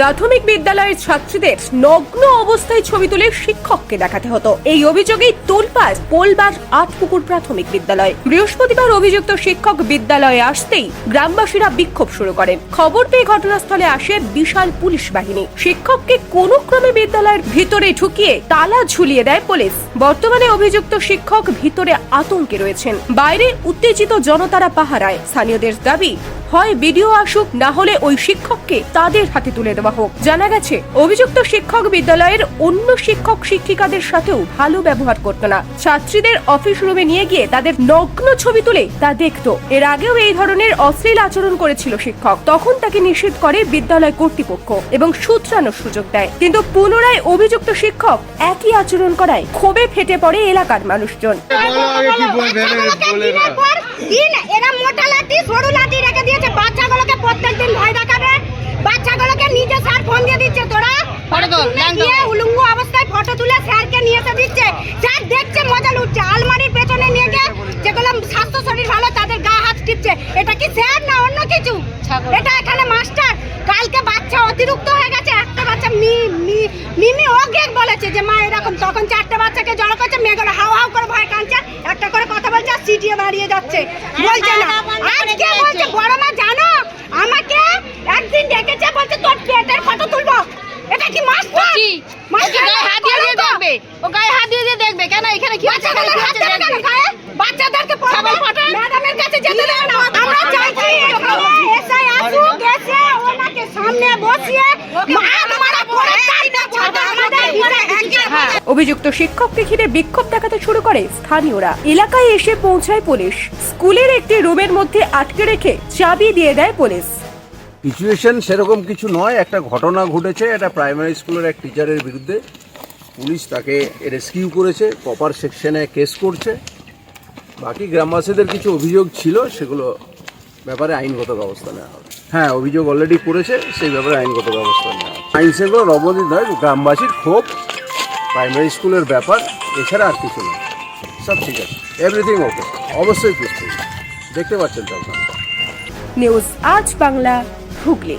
প্রাথমিক বিদ্যালয়ের ছাত্রীদের নগ্ন অবস্থায় ছবি তুলে শিক্ষককে দেখাতে হতো। এই অভিযোগেই তোলপাড় পোলবার আটপুকুর প্রাথমিক বিদ্যালয়। বৃহস্পতিবার অভিযুক্ত শিক্ষক বিদ্যালয়ে আসতেই গ্রামবাসীরা বিক্ষোভ শুরু করেন খবর পেয়ে ঘটনাস্থলে আসে বিশাল পুলিশ বাহিনী। শিক্ষককে কোনো ক্রমে বিদ্যালয়ের ভিতরে ঢুকিয়ে তালা ঝুলিয়ে দেয় পুলিশ। বর্তমানে অভিযুক্ত শিক্ষক ভিতরে আতঙ্কে রয়েছেন। বাইরে উত্তেজিত জনতারা পাহারায়। স্থানীয়দের দাবি, হয় ভিডিও আসুক, না হলে ওই শিক্ষককে তাদের হাতে তুলে দেওয়া হোক। জানা গেছে, অভিযুক্ত শিক্ষক বিদ্যালয়ের অন্য শিক্ষক শিক্ষিকাদের সাথেও ভালো ব্যবহার করতো না। ছাত্রীদের অফিস রুমে নিয়ে গিয়ে তাদের নগ্ন ছবি তুলে তা দেখতো। এর আগেও এই ধরনের অশ্লীল আচরণ করেছিল শিক্ষক। তখন তাকে নিষেধ করে বিদ্যালয় কর্তৃপক্ষ এবং সূত্রানোর সুযোগ দেয়। কিন্তু পুনরায় অভিযুক্ত শিক্ষক একই আচরণ করায় ক্ষোভে ফেটে পড়ে এলাকার মানুষজন। বলো কি বলবে বলে না? দিন এরা মোটা লাঠি সরু লাঠি রেখে দিয়েছে। বাচ্চাগুলোকে প্রত্যেকদিন ভয় দেখাবে। বাচ্চাগুলোকে নিজে স্যার ফোন দিয়ে দিচ্ছে তোরা। ফটো তোল, বাথরুমে ল্যাং গিয়ে তোল। অবস্থায় ফটো তুলে স্যারকে নিয়ে এসে দিচ্ছে। স্যার দেখছে মজা লুটছে। আলমারির পেছনে নিয়ে গিয়ে যেগুলো স্বাস্থ্য শরীর ভালো তাদের গা হাত টিপছে। এটা কি স্যার না অন্য কিছু? এটা এখানে মাস্টার। কালকে বাচ্চা অতিরিক্ত হয়ে গেছে। মিমি ওকে বলেছে যে মা এরকম তখন চারটে বাচ্চাকে জড়ো করছে মেয়েগুলো হাও হাও করে ভয় কাঁদছে একটা করে কথা বলছে আর সিটিয়ে দাঁড়িয়ে যাচ্ছে। বলছে না। আজকে বলছে বড় মা জানো আমাকে একদিন ডেকেছে বলছে তোর পেটের ফটো তুলবো। এটা কি মাস্টার কি ও হাত দিয়ে দিয়ে দেখবে। ও গায়ে হাত দিয়ে দিয়ে দেখবে। কেন এখানে কি হচ্ছে? গায়ে? বাচ্চাদেরকে পড়াবে? ম্যাডামের কাছে যেতে দেবে না। আমরা চাইছি এখানে এসআই আসুক এসে ওনাকে সামনে বসিয়ে মার মারা করে চাই না আমাদের বিচার হ্যাঁ অভিযুক্ত শিক্ষককে ঘিরে বিক্ষোভ দেখাতে শুরু করে স্থানীয়রা। এলাকায় এসে পৌঁছায় পুলিশ। স্কুলের একটি রুমের মধ্যে আটকে রেখে চাবি দিয়ে দেয় পুলিশ। সিচুয়েশন সেরকম কিছু নয়, একটা ঘটনা ঘটেছে একটা প্রাইমারি স্কুলের এক টিচারের বিরুদ্ধে। পুলিশ তাকে রেস্কিউ করেছে, প্রপার সেকশনে কেস করছে। বাকি গ্রামবাসীদের কিছু অভিযোগ ছিল, সেগুলো ব্যাপারে আইনগত ব্যবস্থা নেওয়া হবে। হ্যাঁ অভিযোগ অলরেডি করেছে, সেই ব্যাপারে আইনগত ব্যবস্থা নেওয়া হবে। আইন সেগুলো নবদিন নয় গ্রামবাসীর ক্ষোভ প্রাইমারি স্কুলের ব্যাপার, এছাড়া আর কিছু না। সব ঠিক আছে। এভরিথিং ওকে অবশ্যই দেখতে পাচ্ছেন তো নিউজ আজ বাংলা, হুগলি।